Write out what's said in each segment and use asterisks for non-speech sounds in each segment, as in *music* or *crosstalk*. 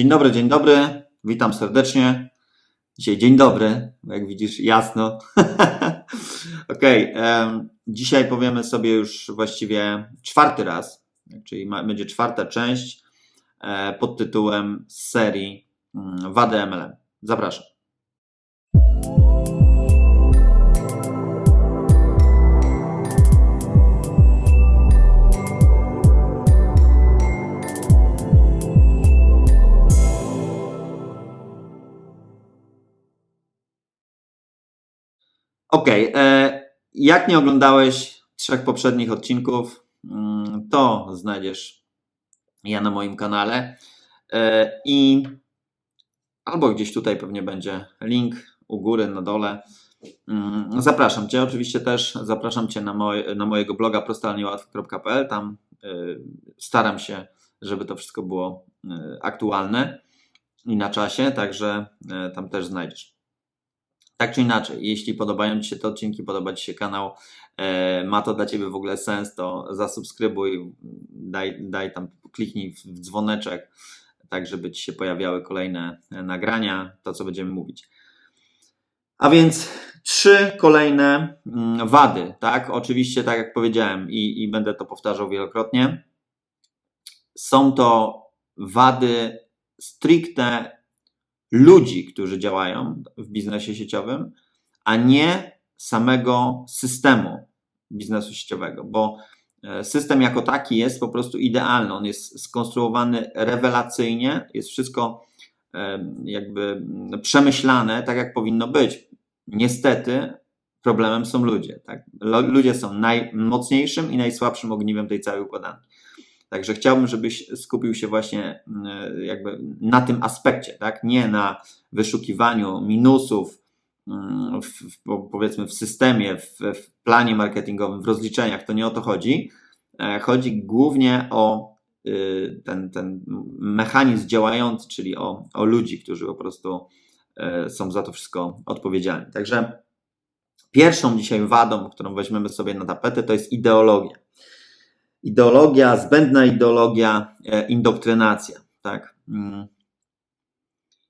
Dzień dobry, dzień dobry. Witam serdecznie. Dzisiaj dzień dobry, jak widzisz, jasno. *laughs* Em, dzisiaj powiemy sobie już właściwie czwarty raz, czyli będzie czwarta część e, pod tytułem serii mm, Wady MLM. Zapraszam. Okej, e, jak nie oglądałeś trzech poprzednich odcinków, mm, to znajdziesz je na moim kanale E, i albo gdzieś tutaj pewnie będzie link u góry, na dole. Mm, Zapraszam Cię, oczywiście też zapraszam Cię na, moj, na mojego bloga prostalniełatwo.pl. Tam y, staram się, żeby to wszystko było aktualne i na czasie, także tam też znajdziesz. Tak czy inaczej, jeśli podobają Ci się te odcinki, podoba Ci się kanał, e, ma to dla Ciebie w ogóle sens, to zasubskrybuj, daj, daj tam, kliknij w dzwoneczek, tak żeby Ci się pojawiały kolejne e, nagrania, to co będziemy mówić. A więc trzy kolejne mm, wady, tak? Oczywiście, tak jak powiedziałem i, i będę to powtarzał wielokrotnie, są to wady stricte ludzi, którzy działają w biznesie sieciowym, a nie samego systemu biznesu sieciowego, bo e, system jako taki jest po prostu idealny. On jest skonstruowany rewelacyjnie, jest wszystko e, jakby przemyślane tak, jak powinno być. Niestety problemem są ludzie. Tak? Ludzie są najmocniejszym i najsłabszym ogniwem tej całej układanki. Także chciałbym, żebyś skupił się właśnie mm, jakby na tym aspekcie, tak? Nie na wyszukiwaniu minusów mm, w, w, po- powiedzmy w systemie, w, w planie marketingowym, w rozliczeniach. To nie o to chodzi. E, Chodzi głównie o y, ten, ten mechanizm działający, czyli o, o ludzi, którzy po prostu e, są za to wszystko odpowiedzialni. Także pierwszą dzisiaj wadą, którą weźmiemy sobie na tapetę, to jest ideologia ideologia, zbędna ideologia, e, indoktrynacja. Tak? Mm.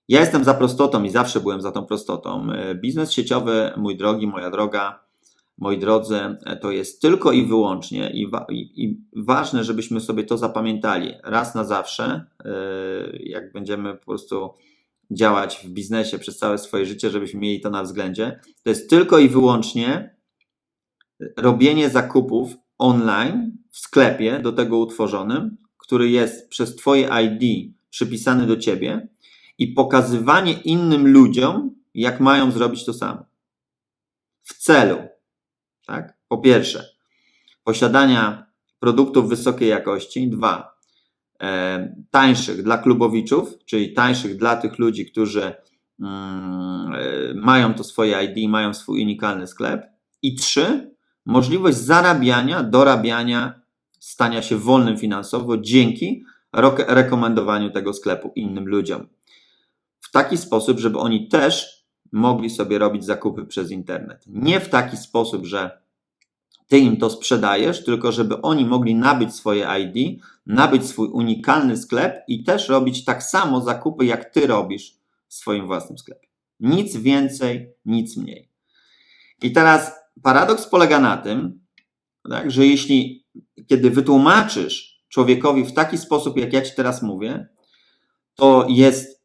Ja jestem za prostotą i zawsze byłem za tą prostotą. E, Biznes sieciowy, mój drogi, moja droga, moi drodzy, e, to jest tylko i wyłącznie i, wa- i, ważne, żebyśmy sobie to zapamiętali raz na zawsze, jak będziemy po prostu działać w biznesie przez całe swoje życie, żebyśmy mieli to na względzie. To jest tylko i wyłącznie robienie zakupów online w sklepie do tego utworzonym, który jest przez Twoje ID przypisany do Ciebie i pokazywanie innym ludziom, jak mają zrobić to samo. W celu, tak? Po pierwsze, posiadania produktów wysokiej jakości. Dwa, e, tańszych dla klubowiczów, czyli tańszych dla tych ludzi, którzy mm, e, mają to swoje ID, mają swój unikalny sklep. I trzy, możliwość zarabiania, dorabiania, stania się wolnym finansowo dzięki rekomendowaniu tego sklepu innym ludziom. W taki sposób, żeby oni też mogli sobie robić zakupy przez internet. Nie w taki sposób, że ty im to sprzedajesz, tylko żeby oni mogli nabyć swoje ID, nabyć swój unikalny sklep i też robić tak samo zakupy, jak ty robisz w swoim własnym sklepie. Nic więcej, nic mniej. I teraz paradoks polega na tym, tak, że jeśli, kiedy wytłumaczysz człowiekowi w taki sposób, jak ja ci teraz mówię, to jest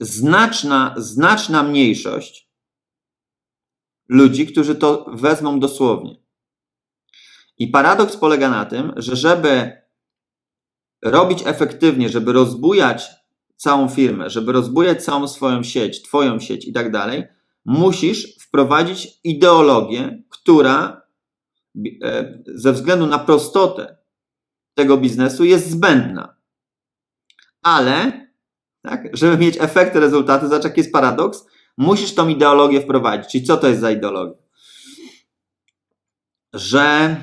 znaczna, znaczna mniejszość ludzi, którzy to wezmą dosłownie. I paradoks polega na tym, że żeby robić efektywnie, żeby rozbujać całą firmę, żeby rozbujać całą swoją sieć, twoją sieć i tak dalej, musisz wprowadzić ideologię, która ze względu na prostotę tego biznesu jest zbędna. Ale, tak, żeby mieć efekty, rezultaty, zobacz jaki jest paradoks, musisz tą ideologię wprowadzić. Czyli co to jest za ideologia? Że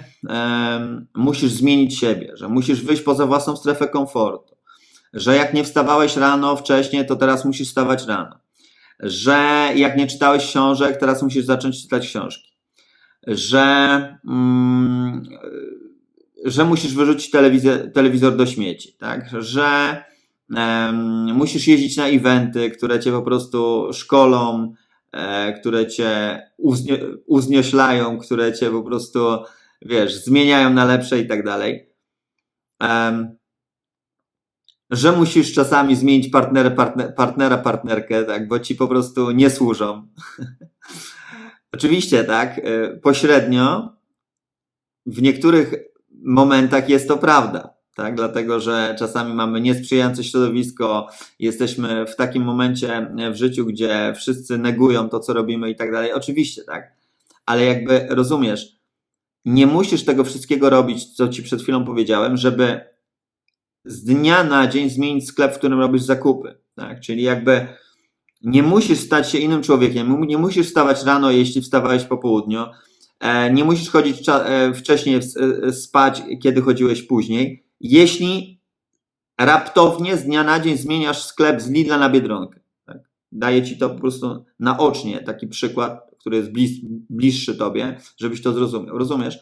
musisz zmienić siebie, że musisz wyjść poza własną strefę komfortu, że jak nie wstawałeś rano wcześniej, to teraz musisz wstawać rano, że jak nie czytałeś książek, teraz musisz zacząć czytać książki, że, mm, że musisz wyrzucić telewizor, telewizor do śmieci, tak? że em, musisz jeździć na eventy, które cię po prostu szkolą, e, które cię uznie, uznioślają, które cię po prostu, wiesz, zmieniają na lepsze i tak dalej. Że musisz czasami zmienić partnera, partner, partnera, partnerkę, tak, bo ci po prostu nie służą. *laughs* Oczywiście, tak, y, pośrednio w niektórych momentach jest to prawda, tak, dlatego że czasami mamy niesprzyjające środowisko, jesteśmy w takim momencie w życiu, gdzie wszyscy negują to, co robimy i tak dalej. Oczywiście, tak, ale jakby rozumiesz, nie musisz tego wszystkiego robić, co ci przed chwilą powiedziałem, żeby z dnia na dzień zmienić sklep, w którym robisz zakupy. Tak? Czyli jakby nie musisz stać się innym człowiekiem, nie musisz wstawać rano, jeśli wstawałeś po południu, e, nie musisz chodzić e, wcześniej e, spać, kiedy chodziłeś później, jeśli raptownie z dnia na dzień zmieniasz sklep z Lidla na Biedronkę. Tak? Daję ci to po prostu naocznie, taki przykład, który jest bliższy tobie, żebyś to zrozumiał. Rozumiesz?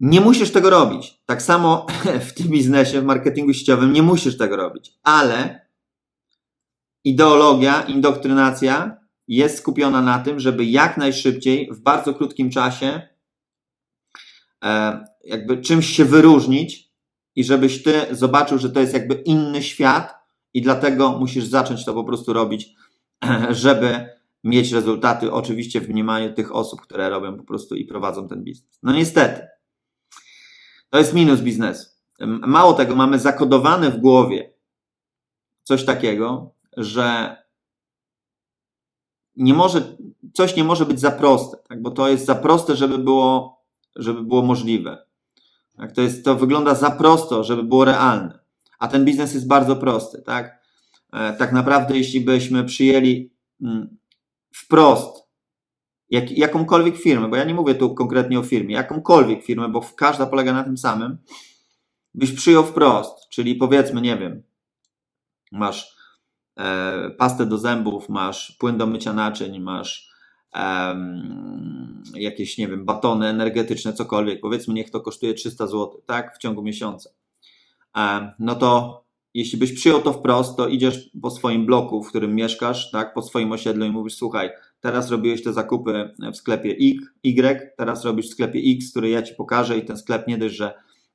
Nie musisz tego robić. Tak samo *laughs* w tym biznesie, w marketingu sieciowym nie musisz tego robić, ale ideologia, indoktrynacja jest skupiona na tym, żeby jak najszybciej, w bardzo krótkim czasie, e, jakby czymś się wyróżnić i żebyś ty zobaczył, że to jest jakby inny świat i dlatego musisz zacząć to po prostu robić, *clears throat* żeby mieć rezultaty, oczywiście w mniemaniu tych osób, które robią po prostu i prowadzą ten biznes. No niestety, to jest minus biznesu. Mało tego, mamy zakodowane w głowie coś takiego, że nie może, coś nie może być za proste, tak? bo to jest za proste, żeby było, żeby było możliwe. Tak? To, jest, to wygląda za prosto, żeby było realne. A ten biznes jest bardzo prosty. Tak, e, tak naprawdę, jeśli byśmy przyjęli mm, wprost jak, jakąkolwiek firmę, bo ja nie mówię tu konkretnie o firmie, jakąkolwiek firmę, bo każda polega na tym samym, byś przyjął wprost, czyli powiedzmy, nie wiem, masz pastę do zębów, masz płyn do mycia naczyń, masz e, jakieś, nie wiem, batony energetyczne, cokolwiek, powiedzmy, niech to kosztuje 300 zł, tak, w ciągu miesiąca. E, no to jeśli byś przyjął to wprost, to idziesz po swoim bloku, w którym mieszkasz, tak, po swoim osiedlu i mówisz, słuchaj, teraz robiłeś te zakupy w sklepie Y, teraz robisz w sklepie X, który ja Ci pokażę i ten sklep nie dość, że,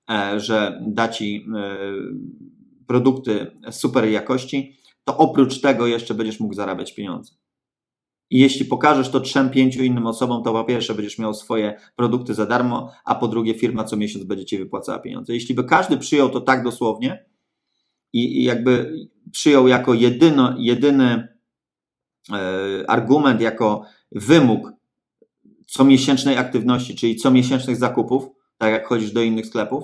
e, że da Ci e, produkty super jakości, to oprócz tego jeszcze będziesz mógł zarabiać pieniądze. I jeśli pokażesz to trzem, pięciu innym osobom, to po pierwsze będziesz miał swoje produkty za darmo, a po drugie firma co miesiąc będzie Ci wypłacała pieniądze. Jeśli by każdy przyjął to tak dosłownie i, jakby przyjął jako jedyno, jedyny E, argument jako wymóg comiesięcznej aktywności, czyli comiesięcznych zakupów, tak jak chodzisz do innych sklepów,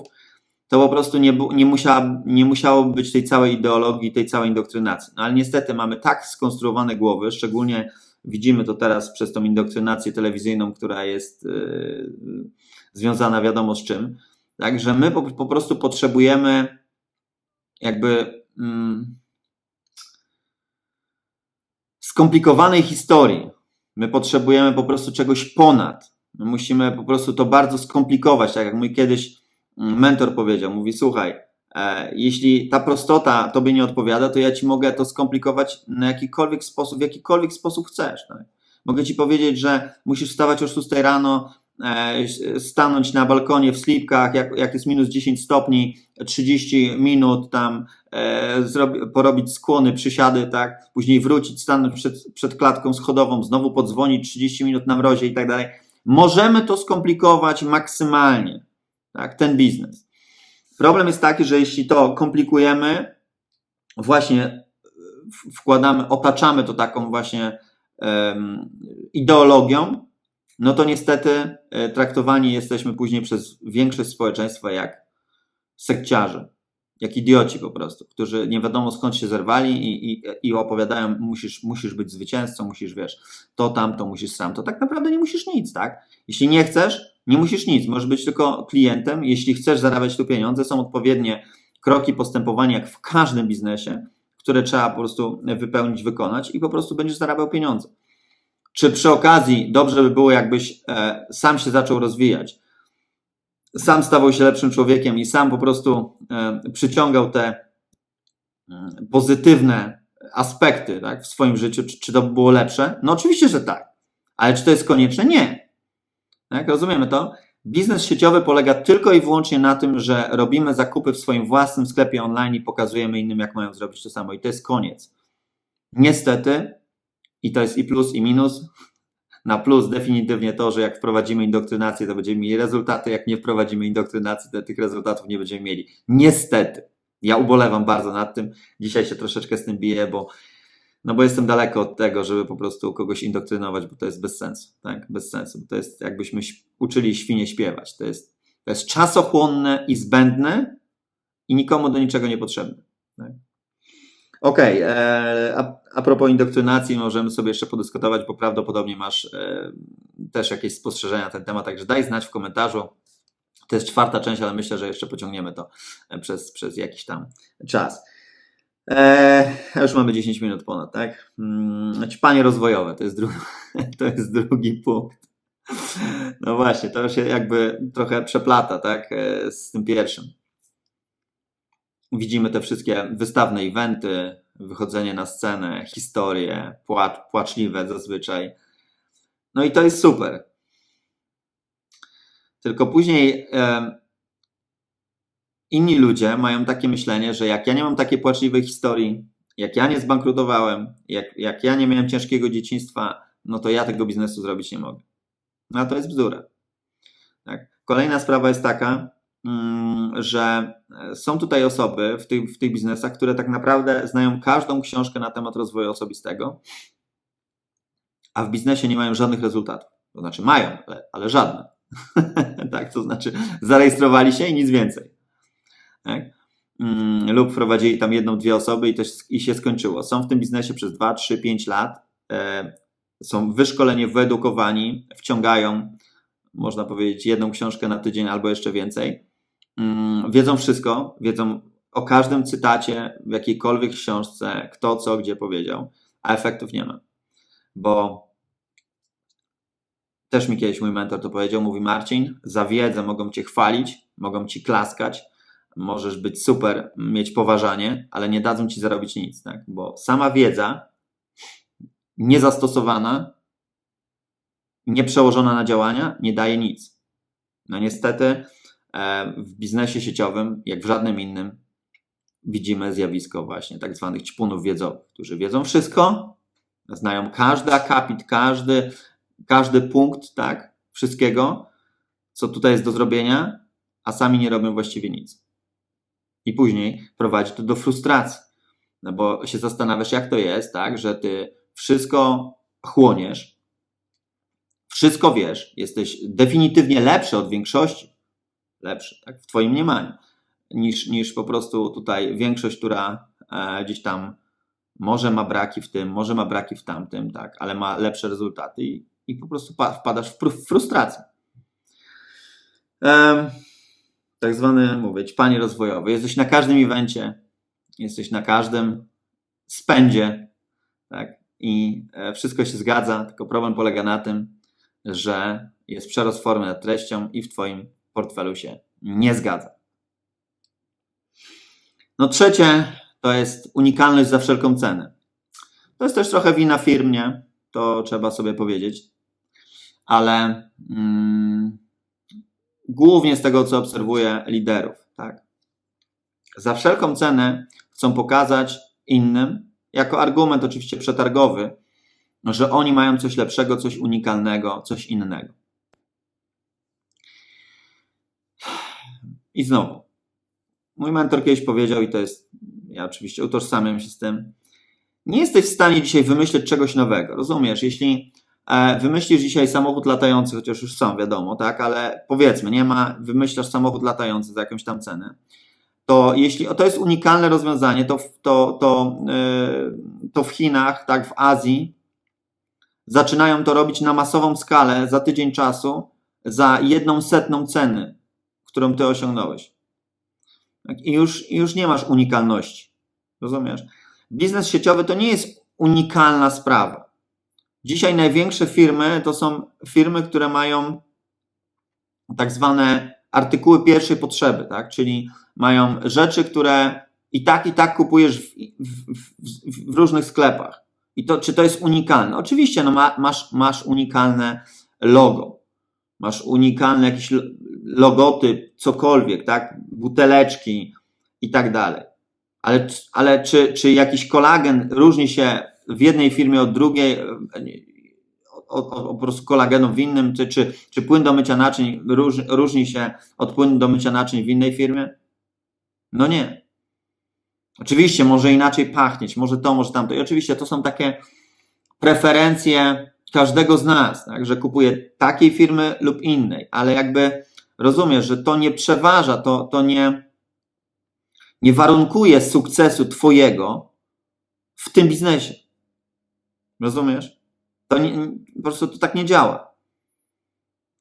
to po prostu nie, nie, musiała, nie musiało być tej całej ideologii, tej całej indoktrinacji. No ale niestety mamy tak skonstruowane głowy, szczególnie widzimy to teraz przez tą indoktrynację telewizyjną, która jest yy, związana wiadomo z czym, tak, że my po, po prostu potrzebujemy jakby. Yy, skomplikowanej historii. My potrzebujemy po prostu czegoś ponad. My musimy po prostu to bardzo skomplikować, tak jak mój kiedyś mm, mentor powiedział. Mówi, słuchaj, e, jeśli ta prostota tobie nie odpowiada, to ja ci mogę to skomplikować na jakikolwiek sposób, w jakikolwiek sposób chcesz. Tak? Mogę ci powiedzieć, że musisz wstawać o 6 rano, E, stanąć na balkonie w slipkach, jak, jak jest minus 10 stopni, 30 minut tam e, zrobi, porobić skłony, przysiady, tak, później wrócić, stanąć przed, przed klatką schodową, znowu podzwonić 30 minut na mrozie i tak dalej. Możemy to skomplikować maksymalnie, tak, ten biznes. Problem jest taki, że jeśli to komplikujemy, właśnie wkładamy, otaczamy to taką właśnie um, ideologią, no to niestety e, traktowani jesteśmy później przez większość społeczeństwa jak sekciarze, jak idioci po prostu, którzy nie wiadomo skąd się zerwali i, i, i opowiadają, musisz, musisz być zwycięzcą, musisz, wiesz, to, tamto, musisz sam. To tak naprawdę nie musisz nic, tak? Jeśli nie chcesz, nie musisz nic, możesz być tylko klientem. Jeśli chcesz zarabiać tu pieniądze, są odpowiednie kroki postępowania, jak w każdym biznesie, które trzeba po prostu wypełnić, wykonać i po prostu będziesz zarabiał pieniądze. Czy przy okazji dobrze by było, jakbyś e, sam się zaczął rozwijać, sam stawał się lepszym człowiekiem i sam po prostu e, przyciągał te mm, pozytywne aspekty tak, w swoim życiu, czy, czy to by było lepsze? No oczywiście, że tak. Ale czy to jest konieczne? Nie. Tak, rozumiemy to? Biznes sieciowy polega tylko i wyłącznie na tym, że robimy zakupy w swoim własnym sklepie online i pokazujemy innym, jak mają zrobić to samo. I to jest koniec. Niestety, i to jest i plus, i minus. Na plus definitywnie to, że jak wprowadzimy indoktrynację, to będziemy mieli rezultaty. Jak nie wprowadzimy indoktrynacji, to tych rezultatów nie będziemy mieli. Niestety. Ja ubolewam bardzo nad tym. Dzisiaj się troszeczkę z tym biję, bo, no bo jestem daleko od tego, żeby po prostu kogoś indoktrynować, bo to jest bez sensu. Tak? Bez sensu. Bo to jest jakbyśmy uczyli świnie śpiewać. To jest, to jest czasochłonne i zbędne i nikomu do niczego niepotrzebne. Tak? Okej, okay, e, a, a propos indoktrynacji, możemy sobie jeszcze podyskutować, bo prawdopodobnie masz e, też jakieś spostrzeżenia na ten temat, także daj znać w komentarzu. To jest czwarta część, ale myślę, że jeszcze pociągniemy to e, przez, przez jakiś tam czas. Eee, już mamy 10 minut ponad, tak? Hmm, ćpanie rozwojowe to jest, drugi, *laughs* to jest drugi punkt. No właśnie, to się jakby trochę przeplata, tak? Z tym pierwszym. Widzimy te wszystkie wystawne eventy, wychodzenie na scenę, historie, płacz, płaczliwe zazwyczaj. No i to jest super. Tylko później inni ludzie mają takie myślenie, że jak ja nie mam takiej płaczliwej historii, jak ja nie zbankrutowałem, jak, jak ja nie miałem ciężkiego dzieciństwa, no to ja tego biznesu zrobić nie mogę. No a to jest bzdura. Tak. Kolejna sprawa jest taka, Mm, że są tutaj osoby w tych, w tych biznesach, które tak naprawdę znają każdą książkę na temat rozwoju osobistego, a w biznesie nie mają żadnych rezultatów. To znaczy mają, ale, ale żadne. *laughs* tak, to znaczy zarejestrowali się i nic więcej. Tak? Mm, lub wprowadzili tam jedną, dwie osoby i, to, i się skończyło. Są w tym biznesie przez 2, 3, 5 lat, e, są wyszkoleni, wyedukowani, wciągają, można powiedzieć, jedną książkę na tydzień albo jeszcze więcej Mm, wiedzą wszystko, wiedzą o każdym cytacie w jakiejkolwiek książce, kto co gdzie powiedział, a efektów nie ma. Bo też mi kiedyś mój mentor to powiedział, mówi Marcin, za wiedzę mogą cię chwalić, mogą ci klaskać, możesz być super, mieć poważanie, ale nie dadzą ci zarobić nic, tak? Bo sama wiedza niezastosowana, nieprzełożona na działania nie daje nic. No niestety E, w biznesie sieciowym, jak w żadnym innym, widzimy zjawisko właśnie tak zwanych ćpunów wiedzowych, którzy wiedzą wszystko, znają każdy akapit, każdy, każdy punkt, tak, wszystkiego, co tutaj jest do zrobienia, a sami nie robią właściwie nic. I później prowadzi to do frustracji, no bo się zastanawiasz, jak to jest, tak, że ty wszystko chłoniesz, wszystko wiesz, jesteś definitywnie lepszy od większości, lepszy, tak, w Twoim mniemaniu, niż, niż po prostu tutaj większość, która e, gdzieś tam może ma braki w tym, może ma braki w tamtym, tak, ale ma lepsze rezultaty i, i po prostu wpadasz w frustrację. Tak zwany, mówię, panie rozwojowy. Jesteś na każdym evencie, jesteś na każdym spędzie, tak, i e, wszystko się zgadza, tylko problem polega na tym, że jest przerost formy nad treścią i w Twoim portfelu się nie zgadza. No trzecie to jest unikalność za wszelką cenę. To jest też trochę wina firmie, to trzeba sobie powiedzieć, ale mm, głównie z tego, co obserwuję liderów, tak. Za wszelką cenę chcą pokazać innym, jako argument oczywiście przetargowy, że oni mają coś lepszego, coś unikalnego, coś innego. I znowu, mój mentor kiedyś powiedział, i to jest, ja oczywiście utożsamiam się z tym, nie jesteś w stanie dzisiaj wymyśleć czegoś nowego. Rozumiesz? Jeśli wymyślisz dzisiaj samochód latający, chociaż już są, wiadomo, tak, ale powiedzmy, nie ma, wymyślasz samochód latający za jakąś tam cenę, to jeśli to jest unikalne rozwiązanie, to, to, to, yy, to w Chinach, tak, w Azji zaczynają to robić na masową skalę za tydzień czasu za jedną setną ceny którą ty osiągnąłeś. Tak? I już, już nie masz unikalności. Rozumiesz? Biznes sieciowy to nie jest unikalna sprawa. Dzisiaj największe firmy to są firmy, które mają tak zwane artykuły pierwszej potrzeby, tak? czyli mają rzeczy, które i tak i tak kupujesz w, w, w, w różnych sklepach. I to, czy to jest unikalne? Oczywiście, no ma, masz, masz unikalne logo, masz unikalny jakiś logotyp, cokolwiek, tak? Buteleczki i tak dalej. Ale, ale czy, czy jakiś kolagen różni się w jednej firmie od drugiej, od, od, po prostu kolagenu w innym, czy, czy, czy płyn do mycia naczyń róż, różni się od płynu do mycia naczyń w innej firmie? No nie. Oczywiście może inaczej pachnieć, może to, może tamto. I oczywiście to są takie preferencje każdego z nas, tak, że kupuje takiej firmy lub innej, ale jakby rozumiesz, że to nie przeważa, to, to nie, nie warunkuje sukcesu Twojego w tym biznesie. Rozumiesz? To nie, po prostu to tak nie działa.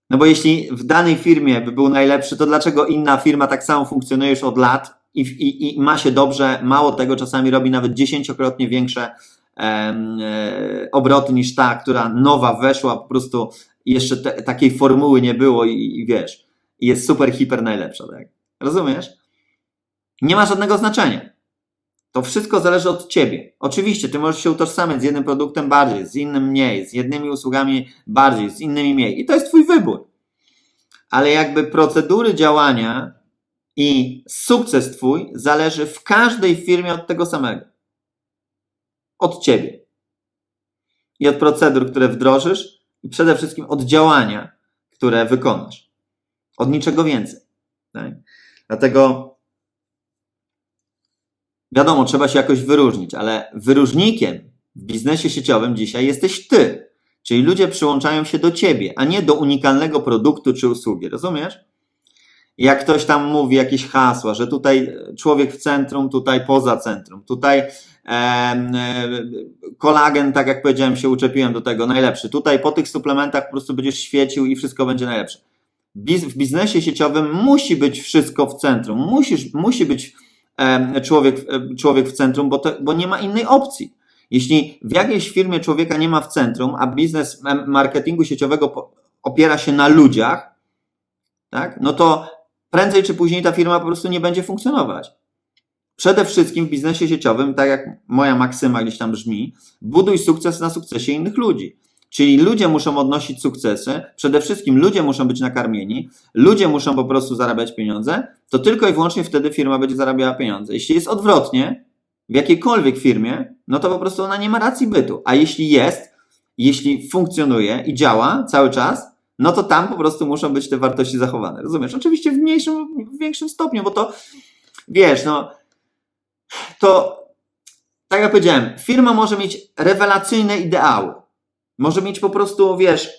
No bo jeśli w danej firmie by był najlepszy, to dlaczego inna firma tak samo funkcjonuje już od lat i, i, i ma się dobrze, mało tego, czasami robi nawet dziesięciokrotnie większe e, obroty niż ta, która nowa weszła, po prostu jeszcze te, takiej formuły nie było i, i wiesz, jest super, hiper najlepsza, tak? Rozumiesz? Nie ma żadnego znaczenia. To wszystko zależy od ciebie. Oczywiście, ty możesz się utożsamiać z jednym produktem bardziej, z innym mniej, z jednymi usługami bardziej, z innymi mniej. I to jest twój wybór. Ale jakby procedury działania i sukces twój zależy w każdej firmie od tego samego. Od ciebie. I od procedur, które wdrożysz, i przede wszystkim od działania, które wykonasz. Od niczego więcej. Tak? Dlatego wiadomo, trzeba się jakoś wyróżnić, ale wyróżnikiem w biznesie sieciowym dzisiaj jesteś ty. Czyli ludzie przyłączają się do ciebie, a nie do unikalnego produktu czy usługi. Rozumiesz? Jak ktoś tam mówi jakieś hasła, że tutaj człowiek w centrum, tutaj poza centrum, tutaj e, kolagen, tak jak powiedziałem, się uczepiłem do tego, najlepszy. Tutaj po tych suplementach po prostu będziesz świecił i wszystko będzie najlepsze. W biznesie sieciowym musi być wszystko w centrum. Musisz, musi być człowiek, człowiek w centrum, bo, to, bo nie ma innej opcji. Jeśli w jakiejś firmie człowieka nie ma w centrum, a biznes marketingu sieciowego opiera się na ludziach, tak, no to prędzej czy później ta firma po prostu nie będzie funkcjonować. Przede wszystkim w biznesie sieciowym, tak jak moja maksyma gdzieś tam brzmi, buduj sukces na sukcesie innych ludzi. Czyli ludzie muszą odnosić sukcesy, przede wszystkim ludzie muszą być nakarmieni, ludzie muszą po prostu zarabiać pieniądze, to tylko i wyłącznie wtedy firma będzie zarabiała pieniądze. Jeśli jest odwrotnie, w jakiejkolwiek firmie, no to po prostu ona nie ma racji bytu. A jeśli jest, jeśli funkcjonuje i działa cały czas, no to tam po prostu muszą być te wartości zachowane. Rozumiesz? Oczywiście w mniejszym, w większym stopniu, bo to wiesz, no to tak jak powiedziałem, firma może mieć rewelacyjne ideały. Może mieć po prostu, wiesz,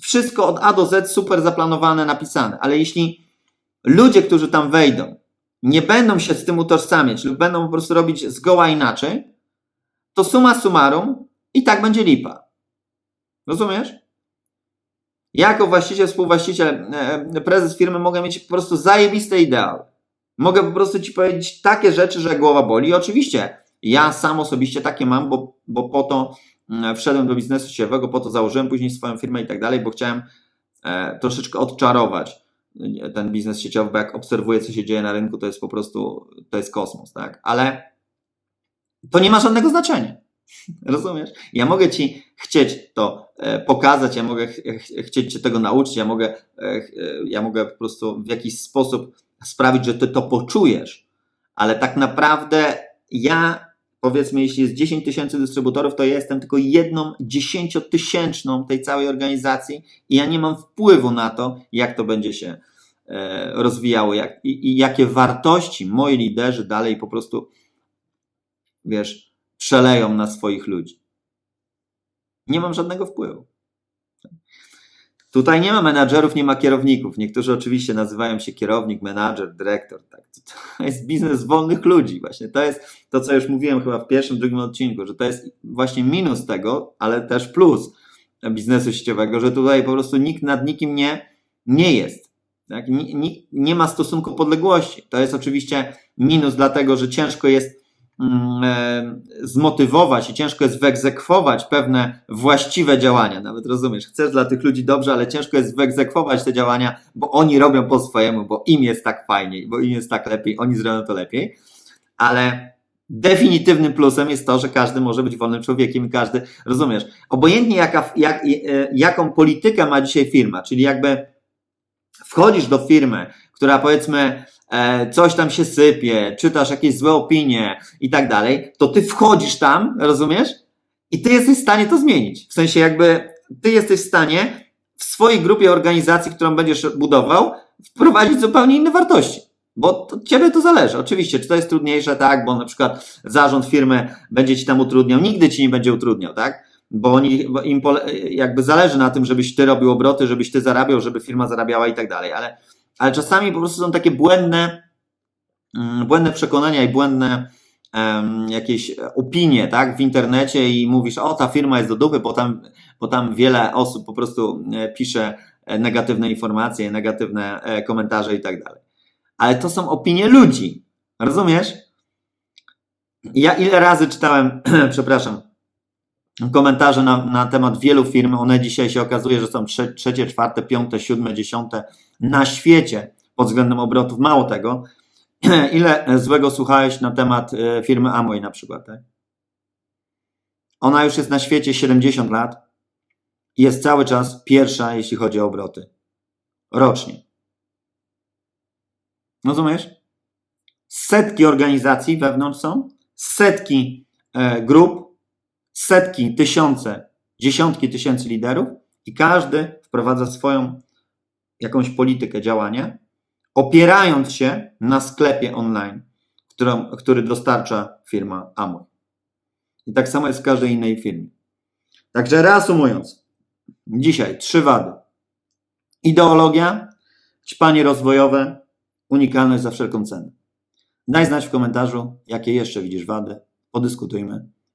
wszystko od A do Z super zaplanowane, napisane, ale jeśli ludzie, którzy tam wejdą, nie będą się z tym utożsamiać lub będą po prostu robić zgoła inaczej, to suma summarum i tak będzie lipa. Rozumiesz? Jako właściciel, współwłaściciel, e, prezes firmy mogę mieć po prostu zajebiste ideały. Mogę po prostu ci powiedzieć takie rzeczy, że głowa boli. I oczywiście ja sam osobiście takie mam, bo, bo po to wszedłem do biznesu sieciowego, po to założyłem później swoją firmę i tak dalej, bo chciałem e, troszeczkę odczarować e, ten biznes sieciowy, bo jak obserwuję, co się dzieje na rynku, to jest po prostu, to jest kosmos, tak? Ale to nie ma żadnego znaczenia. *laughs* Rozumiesz? Ja mogę ci chcieć to e, pokazać, ja mogę ch chcieć cię tego nauczyć, ja mogę, ja mogę po prostu w jakiś sposób sprawić, że ty to poczujesz, ale tak naprawdę ja powiedzmy, jeśli jest 10 tysięcy dystrybutorów, to ja jestem tylko jedną dziesięciotysięczną tej całej organizacji i ja nie mam wpływu na to, jak to będzie się e, rozwijało jak, i, i jakie wartości moi liderzy dalej po prostu, wiesz, przeleją na swoich ludzi. Nie mam żadnego wpływu. Tutaj nie ma menadżerów, nie ma kierowników. Niektórzy oczywiście nazywają się kierownik, menadżer, dyrektor. Tak. To *laughs* jest biznes wolnych ludzi. Właśnie to jest to, co już mówiłem chyba w pierwszym, drugim odcinku, że to jest właśnie minus tego, ale też plus biznesu sieciowego, że tutaj po prostu nikt nad nikim nie, nie jest. Tak? Nie, nie, nie ma stosunku podległości. To jest oczywiście minus, dlatego że ciężko jest zmotywować i ciężko jest wyegzekwować pewne właściwe działania. Nawet rozumiesz, chcesz dla tych ludzi dobrze, ale ciężko jest wyegzekwować te działania, bo oni robią po swojemu, bo im jest tak fajniej, bo im jest tak lepiej, oni zrobią to lepiej. ale definitywnym plusem jest to, że każdy może być wolnym człowiekiem i każdy, rozumiesz, obojętnie jaka, jak, e, jaką politykę ma dzisiaj firma, czyli jakby wchodzisz do firmy, która powiedzmy e, coś tam się sypie, czytasz jakieś złe opinie i tak dalej, to ty wchodzisz tam, rozumiesz? I ty jesteś w stanie to zmienić. W sensie jakby ty jesteś w stanie w swojej grupie organizacji, którą będziesz budował, wprowadzić zupełnie inne wartości. Bo od ciebie to zależy. Oczywiście, czy to jest trudniejsze, tak, bo na przykład zarząd firmy będzie ci tam utrudniał, nigdy ci nie będzie utrudniał, tak? Bo, oni, im jakby zależy na tym, żebyś ty robił obroty, żebyś ty zarabiał, żeby firma zarabiała i tak dalej, ale, ale czasami po prostu są takie błędne, mm, błędne przekonania i błędne em, jakieś opinie, tak, w internecie i mówisz, o, ta firma jest do dupy, bo tam, bo tam wiele osób po prostu e, pisze e, negatywne informacje, negatywne e, komentarze i tak dalej. Ale to są opinie ludzi. Rozumiesz? Ja ile razy czytałem, *clears throat* przepraszam, komentarze na, na temat wielu firm, one dzisiaj się okazuje, że są trze, trzecie, czwarte, piąte, siódme, dziesiąte na świecie pod względem obrotów. Mało tego, *clears throat* ile złego słuchałeś na temat e, firmy Amway na przykład, tak? Ona już jest na świecie 70 lat i jest cały czas pierwsza, jeśli chodzi o obroty. Rocznie. Rozumiesz? Setki organizacji wewnątrz są, setki e, grup, setki, tysiące, dziesiątki tysięcy liderów i każdy wprowadza swoją jakąś politykę działania, opierając się na sklepie online, którą, który dostarcza firma Amway. I tak samo jest w każdej innej firmie. Także reasumując, dzisiaj trzy wady. Ideologia, ćpanie rozwojowe, unikalność za wszelką cenę. Daj znać w komentarzu, jakie jeszcze widzisz wady, podyskutujmy